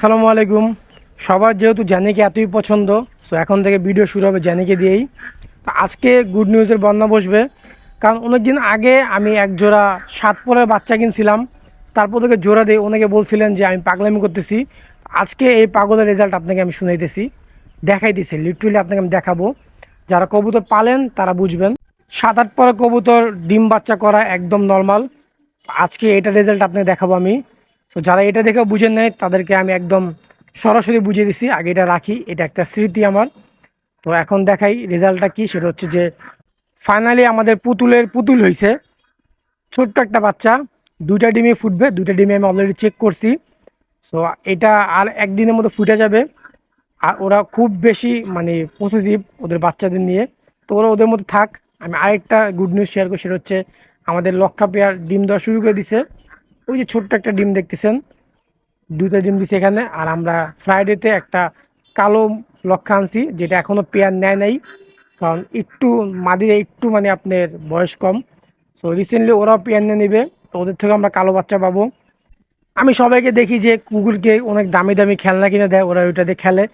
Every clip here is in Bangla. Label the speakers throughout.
Speaker 1: আসসালামু আলাইকুম। সবার যেহেতু জ্যানিকে এতই পছন্দ সো এখন থেকে ভিডিও শুরু হবে জ্যানিকে দিয়েই। তো আজকে গুড নিউজের বন্যা বসবে। কারণ অনেক দিন আগে আমি এক জোড়া সাত পরের বাচ্চা কিনছিলাম, তারপর থেকে জোড়া দিয়ে অনেকে বলছিলেন যে আমি পাগলামি করতেছি। আজকে এই পাগলের রেজাল্ট আপনাকে আমি শুনাইতেছি, দেখাইতেছি লিটারেলি আপনাকে আমি দেখাবো। যারা কবুতর পালেন, তারা বুঝবেন। সাত আট পরে কবুতর, ডিম বাচ্চা করা একদম নর্মাল আজকে এটা রেজাল্ট আপনাকে দেখাবো আমি। তো যারা এটা দেখে বুঝে নেয় তাদেরকে আমি একদম সরাসরি বুঝিয়ে দিছি। আগে এটা রাখি, এটা একটা স্মৃতি আমার। তো এখন দেখাই রেজাল্টটা কি, সেটা হচ্ছে যে ফাইনালি আমাদের পুতুলের পুতুল হয়েছে ছোট্ট একটা বাচ্চা, দুইটা ডিমে ফুটবে, দুইটা ডিমে আমি অলরেডি চেক করছি। সো এটা আর একদিনের মতো ফুটে যাবে। আর ওরা খুব বেশি মানে পসেসিভ ওদের বাচ্চাদের নিয়ে। তো ওরা ওদের মধ্যে থাক। আমি আরেকটা গুড নিউজ শেয়ার করি, সেটা হচ্ছে আমাদের লক্ষা পেয়ার ডিম দেওয়া শুরু করে দিছে। ওই যে ছোট্ট একটা ডিম দেখতেছেন? দুইটা ডিম দিছে এখানে, আর আমরা ফ্রাইডেতে একটা কালো লক্ষা আনছি, যেটা এখনও পেয়ার নেয় নাই, কারণ একটু মাদিরা একটু মানে আপনার বয়স কম। সো রিসেন্টলি ওরাও পেয়ার নিয়ে নেবে, তো ওদের থেকে আমরা কালো বাচ্চা পাবো। আমি সবাইকে দেখি যে কুকুরকে অনেক দামি দামি খেলনা কিনে দেয়, ওরা ওইটাতে খেলে।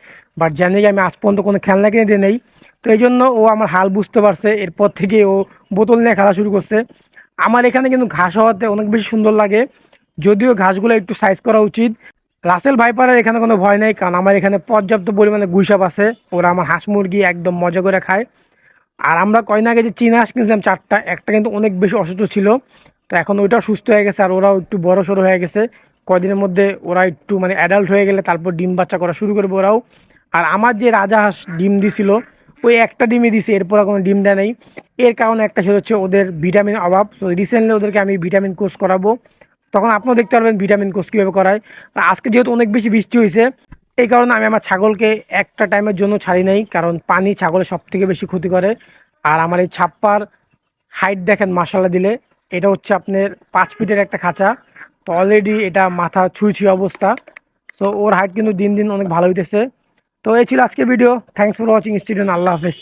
Speaker 1: বাট জানি আমি আজ পর্যন্ত কোনো খেলনা কিনে দিয়ে নেই। তো এই জন্য ও আমার হাল বুঝতে পারছে, এরপর থেকে ও বোতল নিয়ে খেলা শুরু করছে। আমার এখানে কিন্তু ঘাস হওয়াতে অনেক বেশি সুন্দর লাগে। যদিও ঘাসগুলো একটু সাইজ করা উচিত। রাসেল ভাইপারের এখানে কোনো ভয় নেই, কারণ আমার এখানে পর্যাপ্ত পরিমাণে গুইসাপ আছে। ওরা আমার হাঁস মুরগি একদম মজা করে খায়। আর আমরা কয়দিন আগে যে চীনা হাঁস কিনছিলাম চারটা, একটা কিন্তু অনেক বেশি অসুস্থ ছিল। তো এখন ওইটাও সুস্থ হয়ে গেছে, আর ওরাও একটু বড় সড়ো হয়ে গেছে। কয়দিনের মধ্যে ওরা একটু মানে অ্যাডাল্ট হয়ে গেলে তারপর ডিম বাচ্চা করা শুরু করবে ওরাও। আর আমার যে রাজা হাঁস ডিম দিছিল, ওই একটা ডিমই দিছে, এরপর কোনো ডিম দেয় নাই। এর কারণে একটা সেটা হচ্ছে ওদের ভিটামিন অভাব। সো রিসেন্টলি ওদেরকে আমি ভিটামিন কোর্স করাবো। তখন আপনারা দেখতে পারবেন ভিটামিন কোর্স কীভাবে করায়। আর আজকে যেহেতু অনেক বেশি বৃষ্টি হয়েছে, এই কারণে আমি আমার ছাগলকে একটা টাইমের জন্য ছাড়ি নাই, কারণ পানি ছাগলের সব থেকে বেশি ক্ষতি করে। আর আমার এই ছাপ্পার হাইট দেখেন মাসালা দিলে, এটা হচ্ছে আপনার পাঁচ ফিটের একটা খাঁচা। তো অলরেডি এটা মাথা ছুঁই ছুঁই অবস্থা। সো ওর হাইট কিন্তু দিন দিন অনেক ভালো হইতেছে। তো এই ছিল আজকে video thanks for watching student আল্লাহ হাফেজ।